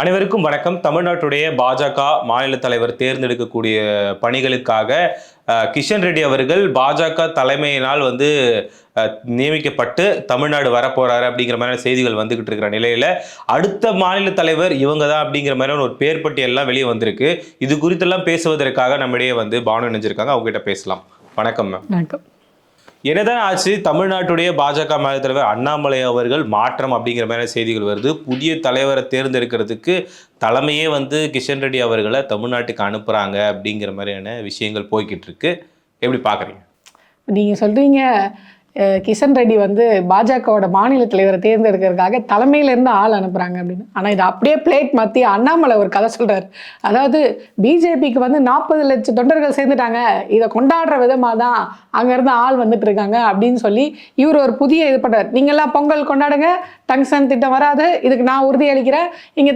அனைவருக்கும் வணக்கம். தமிழ்நாட்டுடைய பாஜக மாநில தலைவர் தேர்ந்தெடுக்கக்கூடிய பணிகளுக்காக கிஷன் ரெட்டி அவர்கள் பாஜக தலைமையினால் வந்து நியமிக்கப்பட்டு தமிழ்நாடு வரப்போறாரு அப்படிங்கிற மாதிரி செய்திகள் வந்துகிட்டு இருக்கிற நிலையில அடுத்த மாநில தலைவர் இவங்க தான் அப்படிங்கிற மாதிரியான ஒரு பேர் பட்டியல்லாம் வெளியே வந்திருக்கு. இது குறித்தெல்லாம் பேசுவதற்காக நம்மிடையே வந்து பானு இணைஞ்சிருக்காங்க. அவங்க கிட்ட பேசலாம். வணக்கம் மேம். வணக்கம். என்னதான் ஆச்சு? தமிழ்நாட்டுடைய பாஜக மாநில தலைவர் அண்ணாமலை அவர்கள் மாற்றம் அப்படிங்கிற மாதிரி செய்திகள் வருது. புதிய தலைவரை தேர்ந்தெடுக்கிறதுக்கு தலைமையே வந்து கிஷன் ரெட்டி அவர்களை தமிழ்நாட்டுக்கு அனுப்புகிறாங்க அப்படிங்கிற மாதிரியான விஷயங்கள் போய்கிட்டு இருக்கு. எப்படி பார்க்குறீங்க நீங்கள் சொல்கிறீங்க கிஷன் ரெட்டி வந்து பாஜகவோட மாநில தலைவரை தேர்ந்தெடுக்கிறதுக்காக தலைமையிலேருந்து ஆள் அனுப்புகிறாங்க அப்படின்னு. ஆனால் இது அப்படியே பிளேட் மாற்றி அண்ணாமலை ஒரு கதை சொல்கிறார் அதாவது பிஜேபிக்கு வந்து நாற்பது லட்சம் தொண்டர்கள் சேர்ந்துட்டாங்க. இதை கொண்டாடுற விதமாக தான் அங்கேருந்து ஆள் வந்துட்டு இருக்காங்க அப்படின்னு சொல்லி இவர் ஒரு புதிய இது பண்ணுறார் நீங்கள்லாம் பொங்கல் கொண்டாடுங்க டங்ஷன் திட்டம் வராது. இதுக்கு நான் உறுதி அளிக்கிறேன்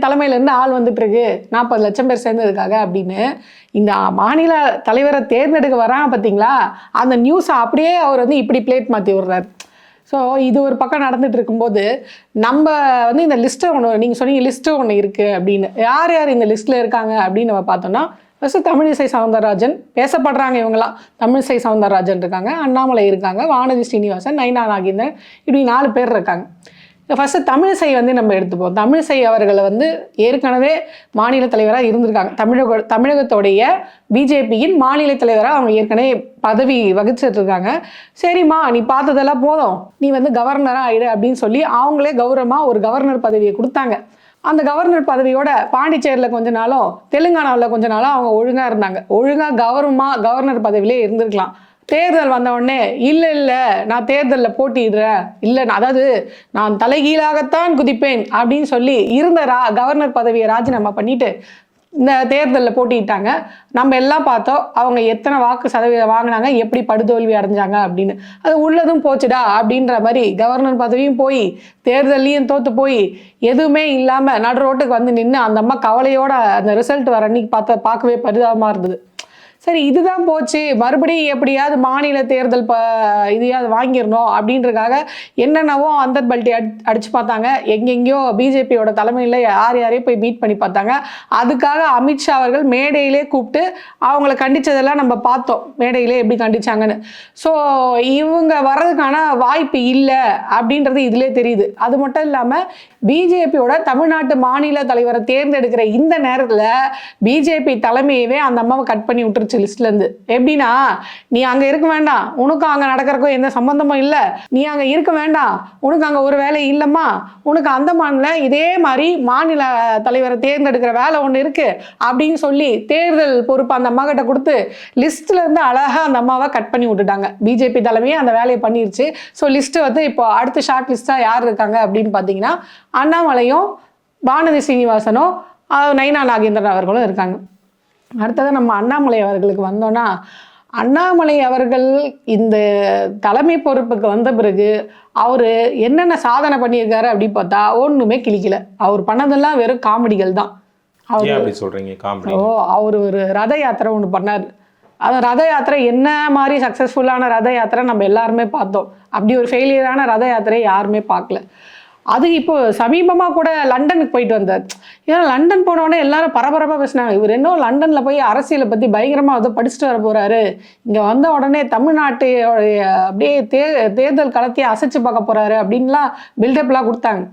தலைமையிலேருந்து ஆள் வந்து பிறகு நாற்பது லட்சம் பேர் சேர்ந்ததுக்காக அப்படின்னு இந்த மாநில தலைவரை தேர்ந்தெடுக்க வரான் பார்த்தீங்களா அந்த நியூஸை அப்படியே அவர் வந்து இப்படி பிளேட் மாற்றி விடுறாரு. ஸோ இது ஒரு பக்கம் நடந்துட்டு இருக்கும்போது நம்ம வந்து இந்த லிஸ்ட்டு ஒன்று நீங்கள் சொன்னீங்க லிஸ்ட்டு ஒன்று இருக்குது அப்படின்னு. யார் யார் இந்த லிஸ்ட்டில் இருக்காங்க அப்படின்னு நம்ம பார்த்தோம்னா ஃபஸ்ட்டு தமிழிசை சவுந்தரராஜன் பேசப்படுறாங்க இவங்களாம் தமிழிசை சவுந்தரராஜன் இருக்காங்க அண்ணாமலை இருக்காங்க வானதி ஸ்ரீனிவாசன் நைனா நாகேந்திரன் இப்படி நாலு பேர் இருக்காங்க. ஃபஸ்ட்டு தமிழிசை வந்து நம்ம எடுத்துப்போம். தமிழிசை அவர்களை வந்து ஏற்கனவே மாநில தலைவராக இருந்திருக்காங்க. தமிழக தமிழகத்தோடைய பிஜேபியின் மாநில தலைவராக அவங்க ஏற்கனவே பதவி வகிச்சிட்டு இருக்காங்க சரிம்மா நீ பார்த்ததெல்லாம் போதும். நீ வந்து கவர்னராக ஆயிடு அப்படின்னு சொல்லி அவங்களே கௌரவமாக ஒரு கவர்னர் பதவியை கொடுத்தாங்க. அந்த கவர்னர் பதவியோட பாண்டிச்சேரியில் கொஞ்ச நாளும் தெலுங்கானாவில் கொஞ்ச நாளும் அவங்க ஒழுங்காக இருந்தாங்க. ஒழுங்காக கவர்மா கவர்னர் பதவியிலே இருந்திருக்கலாம். தேர்தல் வந்த உடனே இல்லை இல்லை நான் தேர்தலில் போட்டியிடுறேன். இல்லை நான் அதாவது நான் தலைகீழாகத்தான் குதிப்பேன் அப்படின்னு சொல்லி இருந்த ரா கவர்னர் பதவியை ராஜினாமா பண்ணிட்டு இந்த தேர்தலில் போட்டிட்டாங்க நம்ம எல்லாம் பார்த்தோம் அவங்க எத்தனை வாக்கு சதவீதம் வாங்கினாங்க எப்படி படுதோல்வி அடைஞ்சாங்க அப்படின்னு. அது உள்ளதும் போச்சுடா அப்படின்ற மாதிரி கவர்னர் பதவியும் போய் தேர்தல்லையும் தோத்து போய் எதுவுமே இல்லாமல் நடு ரோட்டுக்கு வந்து நின்று அந்த அம்மா கவலையோட அந்த ரிசல்ட் வர அன்னைக்கு பார்த்த பார்க்கவே பரிதாபமாக இருந்தது. சரி இதுதான் போச்சு. மறுபடியும் எப்படியாவது மாநில தேர்தல் ப இதையாவது வாங்கிடணும் அப்படின்றக்காக என்னென்னவோ அந்த பல்ட்டி அடி அடிச்சு பார்த்தாங்க. எங்கெங்கேயோ பிஜேபியோட தலைமையில் யார் யாரையும் போய் மீட் பண்ணி பார்த்தாங்க. அதுக்காக அமித்ஷா அவர்கள் மேடையிலே கூப்பிட்டு அவங்கள கண்டிச்சதெல்லாம் நம்ம பார்த்தோம். மேடையிலே எப்படி கண்டிச்சாங்கன்னு. ஸோ இவங்க வர்றதுக்கான வாய்ப்பு இல்லை அப்படின்றது இதிலே தெரியுது. அது மட்டும் இல்லாமல் பிஜேபியோட தமிழ்நாட்டு மாநில தலைவரை தேர்ந்தெடுக்கிற இந்த நேரத்தில் பிஜேபி தலைமையவே அந்த அம்மாவை கட் பண்ணி விட்டுருச்சு. லிஸ்ட்லேருந்து எப்படின்னா நீ அங்கே இருக்க வேண்டாம். உனக்கும் அங்கே நடக்கிறக்கும் எந்த சம்மந்தமும் இல்லை. நீ அங்கே இருக்க வேண்டாம். உனக்கு அங்கே ஒரு வேலை இல்லைம்மா. உனக்கு அந்த மாநில இதே மாதிரி மாநில தலைவரை தேர்ந்தெடுக்கிற வேலை ஒன்று இருக்குது அப்படின்னு சொல்லி தேர்தல் பொறுப்பு அந்த அம்மா கிட்ட கொடுத்து லிஸ்ட்லேருந்து அழகாக அந்த அம்மாவை கட் பண்ணி விட்டுட்டாங்க. பிஜேபி தலைமையே அந்த வேலையை பண்ணிருச்சு. ஸோ லிஸ்ட்டு வந்து இப்போ அடுத்த ஷார்ட் லிஸ்ட்டாக யார் இருக்காங்க அப்படின்னு பார்த்தீங்கன்னா அண்ணாமலையும் வானதி சீனிவாசனும் நைனா நாகேந்திரன் அவர்களும் இருக்காங்க. அடுத்தது நம்ம அண்ணாமலை அவர்களுக்கு வந்தோம்னா அண்ணாமலை அவர்கள் இந்த தலைமை பொறுப்புக்கு வந்த பிறகு அவர் என்னென்ன சாதனை பண்ணியிருக்காரு அப்படின்னு பார்த்தா ஒன்றுமே கிழிக்கல. அவர் பண்ணதெல்லாம் வெறும் காமெடிகள் தான். அவர் அப்படி சொல்றீங்க? காமெடி. ஓ அவர் ஒரு ரத யாத்திரை ஒன்று பண்ணார். அந்த ரத யாத்திரை என்ன மாதிரி சக்ஸஸ்ஃபுல்லான ரத யாத்திரை நம்ம எல்லாருமே பார்த்தோம். அப்படி ஒரு ஃபெயிலியரான ரத யாத்திரையை யாருமே பார்க்கல. அது இப்போ சமீபமாக கூட லண்டனுக்கு போயிட்டு வந்தார். ஏன்னா லண்டன் போனோடனே எல்லாரும் பரபரப்பாக பேசினாங்க. இவர் இன்னும் லண்டனில் போய் அரசியலை பற்றி பயங்கரமாக வந்து படிச்சுட்டு வர போகிறாரு இங்கே வந்த உடனே தமிழ்நாட்டையோடைய அப்படியே தே தேர்தல் களத்தையே அசைச்சு பார்க்க போகிறாரு அப்படின்லாம் பில்டப்லாம் கொடுத்தாங்க.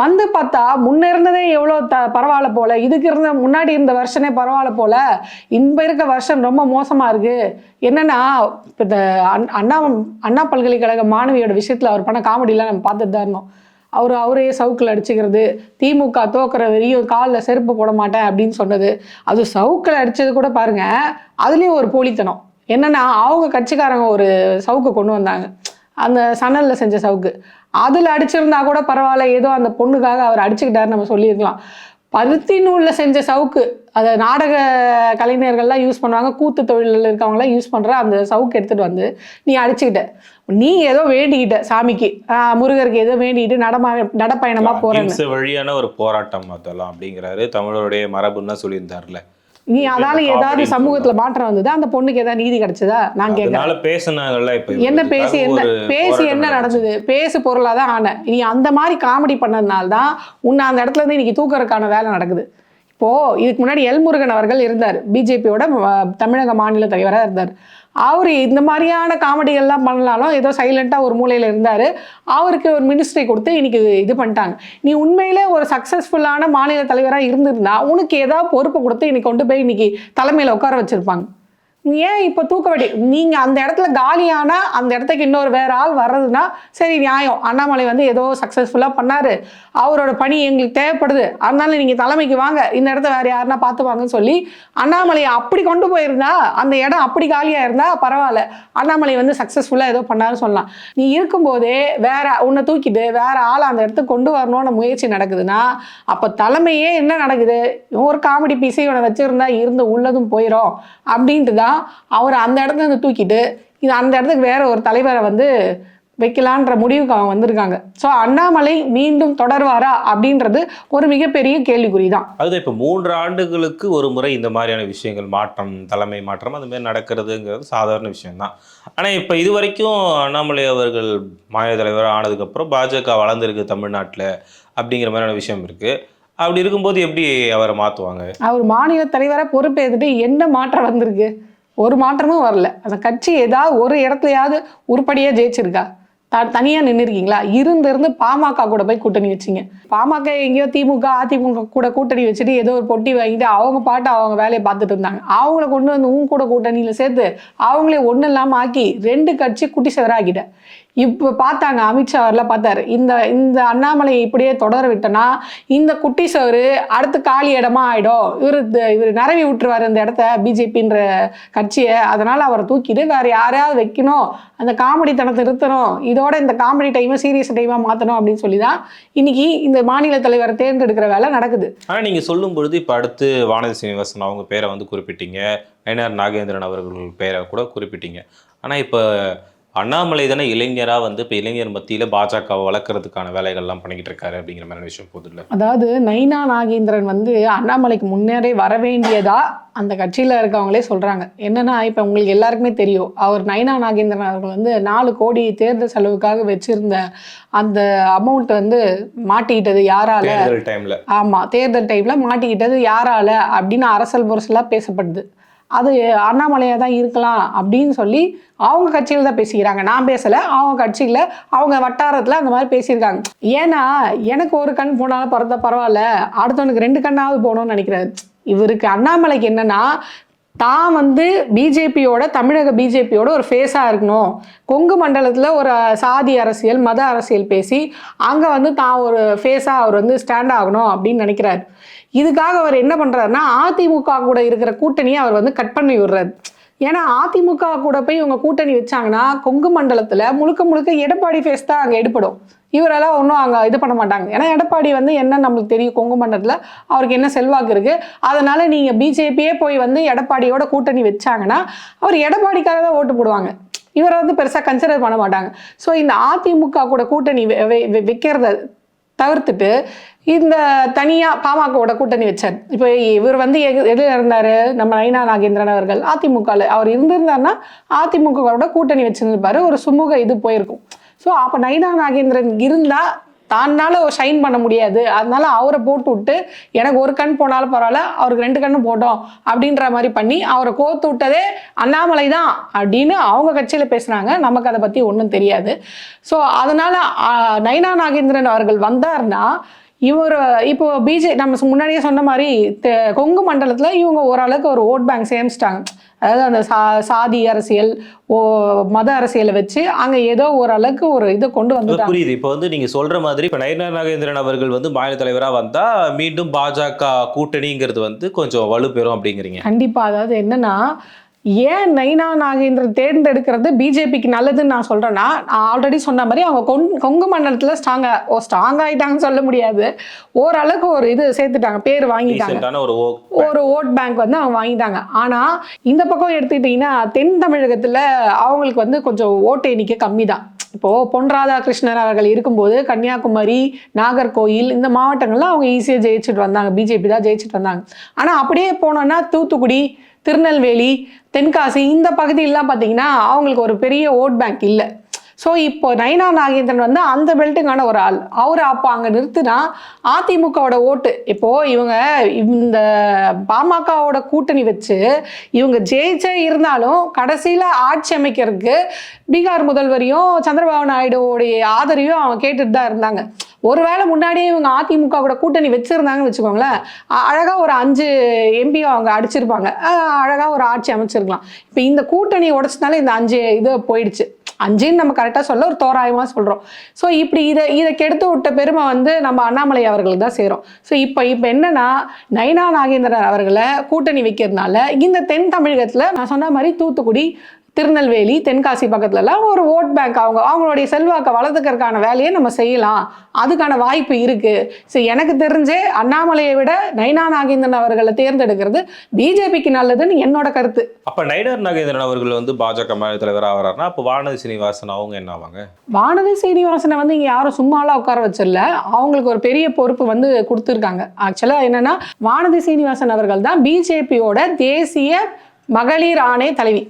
வந்து பார்த்தா முன்ன இருந்ததே எவ்வளோ த பரவாயில்ல போல. இதுக்கு இருந்த முன்னாடி இருந்த வருஷனே பரவாயில்ல போல. இப்போ இருக்க வருஷம் ரொம்ப மோசமாக இருக்கு. என்னன்னா இப்போ இந்த அண்ணா அண்ணா பல்கலைக்கழக மாணவியோட விஷயத்தில் அவர் பண்ண காமெடியெலாம் நம்ம பார்த்துட்டு தான் இருந்தோம். அவர் அவரையே சவுக்கில் அடிச்சுக்கிறது திமுக தோக்கிற வரையும் காலில் செருப்பு போட மாட்டேன் அப்படின்னு சொன்னது. அது சவுக்கில் அடித்தது கூட பாருங்க அதுலேயும் ஒரு போலித்தனம். என்னென்னா அவங்க கட்சிக்காரங்க ஒரு சவுக்கு கொண்டு வந்தாங்க. அந்த சணலில் செஞ்ச சவுக்கு. அதில் அடிச்சிருந்தா கூட பரவாயில்ல ஏதோ அந்த பொண்ணுக்காக அவர் அடிச்சுக்கிட்டாரு நம்ம சொல்லியிருக்கலாம். பருத்தி நூலில் செஞ்ச சவுக்கு அதை நாடக கலைஞர்கள்லாம் யூஸ் பண்ணுவாங்க கூத்து தொழிலில் இருக்கவங்களாம் யூஸ் பண்ணுற அந்த சவுக்கு எடுத்துகிட்டு வந்து நீ அடிச்சுக்கிட்ட. நீ ஏதோ வேண்டிக்கிட்ட சாமிக்கு. முருகருக்கு ஏதோ வேண்டிக்கிட்டு நடமா நடப்பயணமாக அகிம்சை வழியான ஒரு போராட்டம் அதெல்லாம் அப்படிங்கிறாரு. தமிழருடைய மரபுன்னு சொல்லியிருந்தார்ல. நீ அதால ஏதாவது சமூகத்துல மாற்றம் வந்ததா? அந்த பொண்ணுக்கு ஏதாவது நீதி கிடைச்சதா? நான் கேட்கறேன் பேசுனாங்கல்ல என்ன பேசி என்ன பேசி என்ன நடந்தது? பேசு பொருளாக தான் ஆன நீ அந்த மாதிரி காமெடி பண்ணதுனால தான் உன்னை அந்த இடத்துல இருந்து இன்னைக்கு தூக்கறதுக்கான வேலை நடக்குது. இப்போ இதுக்கு முன்னாடி எல்முருகன் அவர்கள் இருந்தார். பிஜேபியோட தமிழக மாநில தலைவராக இருந்தார். அவர் இந்த மாதிரியான காமெடிகள்லாம் பண்ணலாலும் ஏதோ சைலண்ட்டாக ஒரு மூலையில் இருந்தார். அவருக்கு ஒரு மினிஸ்ட்ரி கொடுத்து இன்னைக்கு இது பண்ணிட்டாங்க. நீ உண்மையிலே ஒரு சக்ஸஸ்ஃபுல்லான மாநில தலைவராக இருந்திருந்தா உனக்கு ஏதாவது பொறுப்பு கொடுத்து இன்னைக்கு கொண்டு போய் இன்னைக்கு தலைமையில் உட்கார வச்சுருப்பாங்க. ஏன் இப்போ தூக்கவடி நீங்க அந்த இடத்துல காலியானா அந்த இடத்துக்கு இன்னொரு வேற ஆள் வர்றதுன்னா சரி நியாயம். அண்ணாமலை வந்து ஏதோ சக்ஸஸ்ஃபுல்லாக பண்ணாரு. அவரோட பணி எங்களுக்கு தேவைப்படுது. அதனால நீங்க தலைமைக்கு வாங்க. இந்த இடத்த வேற யாருன்னா பார்த்துவாங்கன்னு சொல்லி அண்ணாமலையை அப்படி கொண்டு போயிருந்தா அந்த இடம் அப்படி காலியா இருந்தா பரவாயில்ல. அண்ணாமலை வந்து சக்ஸஸ்ஃபுல்லாக ஏதோ பண்ணாருன்னு சொல்லலாம். நீ இருக்கும்போதே வேற உன்னை தூக்கிட்டு வேற ஆள் அந்த இடத்துக்கு கொண்டு வரணும்னு முயற்சி நடக்குதுன்னா அப்போ தலைமையே என்ன நடக்குது? ஒரு காமெடி பீஸை இவனை வச்சிருந்தா இருந்து உள்ளதும் போயிடும் அப்படின்ட்டு தான் அவர் அந்த இடத்துல இருந்து தூக்கிட்டு இது அந்த இடத்துக்கு வேற ஒரு தலைவரை வந்து வைக்கலான்ற முடிவுக்கு அவங்க வந்திருக்காங்க. ஸோ அண்ணாமலை மீண்டும் தொடர்வாரா அப்படின்றது ஒரு மிகப்பெரிய கேள்விக்குறி தான் அதுதான் இப்போ மூன்று ஆண்டுகளுக்கு ஒரு முறை இந்த மாதிரியான விஷயங்கள் மாற்றம் தலைமை மாற்றம் அந்த மாதிரி நடக்கிறதுங்கிறது சாதாரண விஷயம்தான். ஆனால் இப்போ இது வரைக்கும் அண்ணாமலை அவர்கள் மாநில தலைவர் ஆனதுக்கப்புறம் பாஜக வளர்ந்துருக்கு தமிழ்நாட்டில் அப்படிங்கிற மாதிரியான விஷயம் இருக்குது அப்படி இருக்கும்போது எப்படி அவரை மாற்றுவாங்க அவர் மாநில தலைவரை பொறுப்பேற்றுட்டு என்ன மாற்றம் வந்திருக்கு? ஒரு மாற்றமும் வரல. அந்த கட்சி ஏதாவது ஒரு இடத்துலையாவது உருப்படியாக ஜெயிச்சிருக்கா? த தனியாக நின்றுருக்கீங்களா இருந்திருந்து பாமக கூட போய் கூட்டணி வச்சிங்க. பாமக எங்கேயோ திமுக அதிமுக கூட கூட்டணி வச்சுட்டு ஏதோ ஒரு பொட்டி வாங்கிட்டு அவங்க பாட்டு அவங்க வேலையை பார்த்துட்டு இருந்தாங்க. அவங்கள கொண்டு வந்து உன் கூட கூட்டணியில் சேர்த்து அவங்களே ஒன்றும் இல்லாமல் ஆக்கி ரெண்டு கட்சி குட்டி செவராக்கிட்ட இப்போ பார்த்தாங்க அமித்ஷா அவர்லாம் பார்த்தாரு. இந்த இந்த அண்ணாமலை இப்படியே தொடர விட்டோன்னா இந்த குட்டி சவரு அடுத்து காலி இடமா ஆயிடும். இவர் இவர் நிரவி விட்டுருவார் இந்த இடத்த பிஜேபின்ற கட்சியை. அதனால அவரை தூக்கிட்டு வேற யாரையாவது வைக்கணும். அந்த காமெடி தனத்தை நிறுத்தணும் இதோட இந்த காமெடி டைமை சீரியஸ் டைமா மாற்றணும் அப்படின்னு சொல்லி தான் இன்னைக்கு இந்த மாநில தலைவரை தேர்ந்தெடுக்கிற வேலை நடக்குது. ஆனால் நீங்கள் சொல்லும் பொழுது இப்போ அடுத்து வானதி சீனிவாசன் அவங்க பேரை வந்து குறிப்பிட்டீங்க. நயனார் நாகேந்திரன் அவர்கள் பேரை கூட குறிப்பிட்டீங்க. ஆனால் இப்போ அண்ணாமலை தானே இளைஞராக வந்து இப்போ இளைஞர் மத்தியில் பாஜகவை வளர்க்குறதுக்கான வேலைகள்லாம் பண்ணிக்கிட்டு இருக்காரு அப்படிங்கிற மாதிரி விஷயம் போதில்ல? அதாவது நைனா நாகேந்திரன் வந்து அண்ணாமலைக்கு முன்னரே வர வேண்டியதா அந்த கட்சியில் இருக்கவங்களே சொல்கிறாங்க என்னன்னா இப்போ உங்களுக்கு எல்லாருக்குமே தெரியும் அவர் நைனா நாகேந்திரன் அவர்கள் வந்து நாலு கோடி தேர்தல் செலவுக்காக வச்சிருந்த அந்த அமௌண்ட் வந்து மாட்டிக்கிட்டது யாரால? தேர்தல் டைமில் ஆமாம் தேர்தல் டைமில் மாட்டிக்கிட்டது யாரால? அப்படின்னு அரசல் முரசலாக பேசப்படுது. அது அண்ணாமலையாக தான் இருக்கலாம் அப்படின்னு சொல்லி அவங்க கட்சியில் தான் பேசிக்கிறாங்க. நான் பேசலை அவங்க கட்சியில் அவங்க வட்டாரத்தில் அந்த மாதிரி பேசியிருக்காங்க. ஏன்னா எனக்கு ஒரு கண் போனாலும் பிறந்த பரவாயில்ல அடுத்தவனுக்கு ரெண்டு கண்ணாவது போகணும்னு நினைக்கிறாரு இவருக்கு அண்ணாமலைக்கு என்னன்னா தான் வந்து பிஜேபியோட தமிழக பிஜேபியோட ஒரு ஃபேஸாக இருக்கணும். கொங்கு மண்டலத்தில் ஒரு சாதி அரசியல் மத அரசியல் பேசி அங்கே வந்து தான் ஒரு ஃபேஸாக அவர் வந்து ஸ்டாண்ட் ஆகணும் அப்படின்னு நினைக்கிறாரு. இதுக்காக அவர் என்ன பண்ணுறாருன்னா அதிமுக கூட இருக்கிற கூட்டணியை அவர் வந்து கட் பண்ணி விடுறாரு. ஏன்னா அதிமுக கூட போய் இவங்க கூட்டணி வச்சாங்கன்னா கொங்கு மண்டலத்தில் முழுக்க முழுக்க எடப்பாடி ஃபேஸ் தான் அங்கே எடுப்படும் இவரெல்லாம் ஒன்றும் அங்கே இது பண்ண மாட்டாங்க. ஏன்னா எடப்பாடி வந்து என்ன நம்மளுக்கு தெரியும். கொங்கு மண்டலத்தில் அவருக்கு என்ன செல்வாக்கு இருக்குது அதனால் நீங்கள் பிஜேபியே போய் வந்து எடப்பாடியோட கூட்டணி வச்சாங்கன்னா அவர் எடப்பாடிக்காக தான் ஓட்டு போடுவாங்க. இவரை வந்து பெருசாக கன்சிடர் பண்ண மாட்டாங்க. ஸோ இந்த அதிமுக கூட கூட்டணி வெ- வெ- வைக்கிறத தவிர்த்துட்டு இந்த தனியாக பாமகவோட கூட்டணி வச்சார். இப்போ இவர் வந்து எது எதில் இருந்தார்? நம்ம நைனா நாகேந்திரன் அவர்கள் அதிமுகவில் அவர் இருந்திருந்தாருன்னா அதிமுகவோட கூட்டணி வச்சிருந்திருப்பாரு. ஒரு சுமூக இது போயிருக்கும். ஸோ அப்போ நைனா நாகேந்திரன் இருந்தால் தானால ஷைன் பண்ண முடியாது. அதனால அவரை போட்டு விட்டு எனக்கு ஒரு கண் போனாலும் பரவாயில்ல அவருக்கு ரெண்டு கண்ணு போட்டோம் அப்படின்ற மாதிரி பண்ணி அவரை கோத்து விட்டதே அண்ணாமலை தான் அப்படின்னு அவங்க கட்சியில் பேசுகிறாங்க நமக்கு அதை பற்றி ஒன்றும் தெரியாது. ஸோ அதனால நயனா நாகேந்திரன் அவர்கள் வந்தார்னா இவர் இப்போ பிஜே நம்ம முன்னாடியே சொன்ன மாதிரி கொங்கு மண்டலத்தில் இவங்க ஓரளவுக்கு ஒரு ஓட் பேங்க் சேமிச்சிட்டாங்க. அதாவது அந்த சா சாதி அரசியல் ஓ மத அரசியலை வச்சு அங்கே ஏதோ ஓரளவுக்கு ஒரு இதை கொண்டு வந்துட்டாங்க. புரியுது. இப்போ வந்து நீங்க சொல்ற மாதிரி இப்போ நயனார் நாகேந்திரன் அவர்கள் வந்து மாநில தலைவரா வந்தா மீண்டும் பாஜக கூட்டணிங்கிறது வந்து கொஞ்சம் வலுப்பெறும் அப்படிங்கிறீங்க. கண்டிப்பா. அதாவது என்னன்னா ஏன் நைனா நாகேந்திரன் தேர்ந்தெடுக்கிறது பிஜேபிக்கு நல்லதுன்னு நான் சொல்றேன்னா நான் ஆல்ரெடி சொன்ன மாதிரி அவங்க கொங்- கொங்கு மண்டலத்தில் ஸ்ட்ராங்கா ஓ ஸ்ட்ராங் ஆயிட்டாங்கன்னு சொல்ல முடியாது. ஓரளவுக்கு ஒரு இது சேர்த்துட்டாங்க பேர் வாங்கிட்டாங்க. ஒரு ஓட் பேங்க் வந்து அவங்க வாங்கிட்டாங்க. ஆனா இந்த பக்கம் எடுத்துக்கிட்டிங்கன்னா தென் தமிழகத்துல அவங்களுக்கு வந்து கொஞ்சம் ஓட்டு எண்ணிக்கை கம்மி தான் இப்போ பொன் ராதாகிருஷ்ணன் அவர்கள் இருக்கும்போது கன்னியாகுமரி நாகர்கோயில் இந்த மாவட்டங்கள்ல அவங்க ஈஸியாக ஜெயிச்சுட்டு வந்தாங்க. பிஜேபி தான் ஜெயிச்சுட்டு வந்தாங்க. ஆனால் அப்படியே போனோம்னா தூத்துக்குடி திருநெல்வேலி தென்காசி இந்த பகுதியெல்லாம் பார்த்தீங்கன்னா அவங்களுக்கு ஒரு பெரிய ஓட் பேங்க் இல்லை. ஸோ இப்போ நயனா நாகேந்திரன் வந்து அந்த பெல்ட்டுக்கான ஒரு ஆள். அவர் அப்போ அங்கே நிறுத்தினா அதிமுகவோட ஓட்டு. இப்போது இவங்க இந்த பாமகவோட கூட்டணி வச்சு இவங்க ஜெயிச்சே இருந்தாலும் கடைசியில் ஆட்சி அமைக்கிறதுக்கு பீகார் முதல்வரையும் சந்திரபாபு நாயுடுவோடைய ஆதரவையும் அவங்க கேட்டுட்டு தான் இருந்தாங்க. ஒருவேளை முன்னாடியே இவங்க அதிமுக கூட கூட்டணி வச்சுருந்தாங்கன்னு வச்சுக்கோங்களேன். அழகாக ஒரு அஞ்சு எம்பியும் அவங்க அடிச்சிருப்பாங்க. அழகாக ஒரு ஆட்சி அமைச்சிருக்கலாம். இப்போ இந்த கூட்டணி உடச்சினாலே இந்த அஞ்சு இது போயிடுச்சு. அஞ்சுன்னு நம்ம கரெக்டாக சொல்ல ஒரு தோராயமாக சொல்கிறோம் ஸோ இப்படி இதை இதை கெடுத்து விட்ட பெருமை வந்து நம்ம அண்ணாமலை அவர்களுக்கு தான் சேரும். ஸோ இப்போ இப்போ என்னன்னா நைனா நாகேந்திரன் அவர்களை கூட்டணி வைக்கிறதுனால இந்த தென் தமிழகத்தில் நான் சொன்ன மாதிரி தூத்துக்குடி திருநெல்வேலி தென்காசி பக்கத்துலலாம் ஒரு ஓட் பேங்க் அவங்க அவங்களுடைய செல்வாக்கை வளர்த்துக்கிறதுக்கான வேலையை நம்ம செய்யலாம். அதுக்கான வாய்ப்பு இருக்கு. ஸோ எனக்கு தெரிஞ்சே அண்ணாமலையை விட நைனா நாகேந்திரன் அவர்களை தேர்ந்தெடுக்கிறது பிஜேபிக்கு நல்லதுன்னு என்னோட கருத்து. அப்ப நைடர் நாகேந்திரன் அவர்கள் வந்து பாஜக மாநில தலைவராக வர்றாருன்னா அப்போ வானதி சீனிவாசன் அவங்க என்ன ஆவாங்க? வானதி சீனிவாசனை வந்து இங்கே யாரும் சும்மாலாம் உட்கார வச்சிடல. அவங்களுக்கு ஒரு பெரிய பொறுப்பு வந்து கொடுத்துருக்காங்க. ஆக்சுவலாக என்னன்னா வானதி சீனிவாசன் அவர்கள் தான் பிஜேபியோட தேசிய மகளிர் ஆணை தலைவி.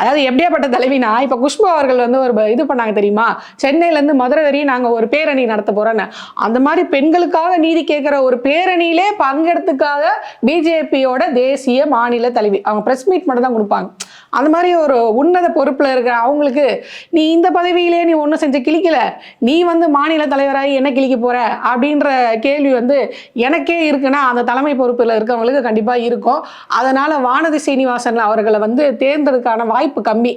அதாவது எப்படியாப்பட்ட தலைவினா இப்போ குஷ்பு அவர்கள் வந்து ஒரு இது பண்ணாங்க தெரியுமா? சென்னையிலேருந்து மதுரை வரையும் நாங்கள் ஒரு பேரணி நடத்த போகிறோன்னு அந்த மாதிரி பெண்களுக்காக நீதி கேட்குற ஒரு பேரணியிலே பங்கெடுத்துக்காக பிஜேபியோட தேசிய மாநில தலைவி. அவங்க ப்ரெஸ் மீட் மட்டும் தான் கொடுப்பாங்க. அந்த மாதிரி ஒரு உன்னத பொறுப்பில் இருக்கிற அவங்களுக்கு நீ இந்த பதவியிலே நீ ஒன்றும் செஞ்சு கிழிக்கல. நீ வந்து மாநில தலைவராகி என்ன கிழிக்க போகிற அப்படின்ற கேள்வி வந்து எனக்கே இருக்குன்னா அந்த தலைமை பொறுப்பில் இருக்கவங்களுக்கு கண்டிப்பாக இருக்கும். அதனால் வானதி சீனிவாசன் அவர்களை வந்து தேர்ந்தெடுக்கான வாய்ப்பு கம்மி.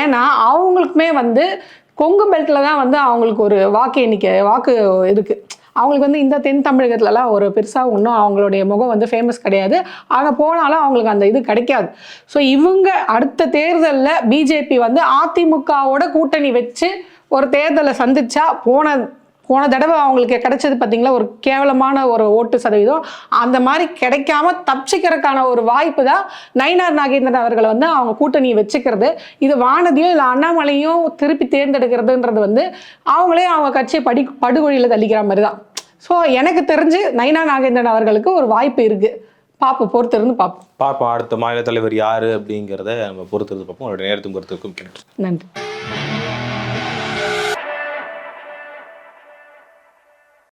ஏன்னா அவங்களுக்குமே வந்து கொங்கு பெல்ட்டில் தான் வந்து அவங்களுக்கு ஒரு வாக்கு எண்ணிக்கை வாக்கு இருக்குது அவங்களுக்கு வந்து இந்த தென் தமிழகத்துலலாம் ஒரு பெருசாக ஒன்றும் அவங்களுடைய முகம் வந்து ஃபேமஸ் கிடையாது. ஆக போனாலும் அவங்களுக்கு அந்த இது கிடைக்காது. ஸோ இவங்க அடுத்த தேர்தலில் பிஜேபி வந்து அதிமுகவோட கூட்டணி வச்சு ஒரு தேர்தலை சந்திச்சா போன போன தடவை அவங்களுக்கு கிடைச்சது பார்த்தீங்களா ஒரு கேவலமான ஒரு ஓட்டு சதவீதம். அந்த மாதிரி கிடைக்காம தப்பிச்சுக்கிறதுக்கான ஒரு வாய்ப்பு தான் நயினார் நாகேந்திரன் அவர்களை வந்து அவங்க கூட்டணியை வச்சுக்கிறது. இது வானதியும் இல்லை அண்ணாமலையும் திருப்பி தேர்ந்தெடுக்கிறதுன்றது வந்து அவங்களே அவங்க கட்சியை படி படுகொழியில் தள்ளிக்கிற மாதிரி தான். ஸோ எனக்கு தெரிஞ்சு நயினா நாகேந்திரன் அவர்களுக்கு ஒரு வாய்ப்பு இருக்குது பார்ப்போம் பொறுத்திருந்து பார்ப்போம் பார்ப்போம் அடுத்த மாநில தலைவர் யாரு அப்படிங்கிறத நம்ம பொறுத்திருந்து பார்ப்போம் உங்களுடைய நேரத்துக்கும் பொறுத்திருக்கும் நன்றி.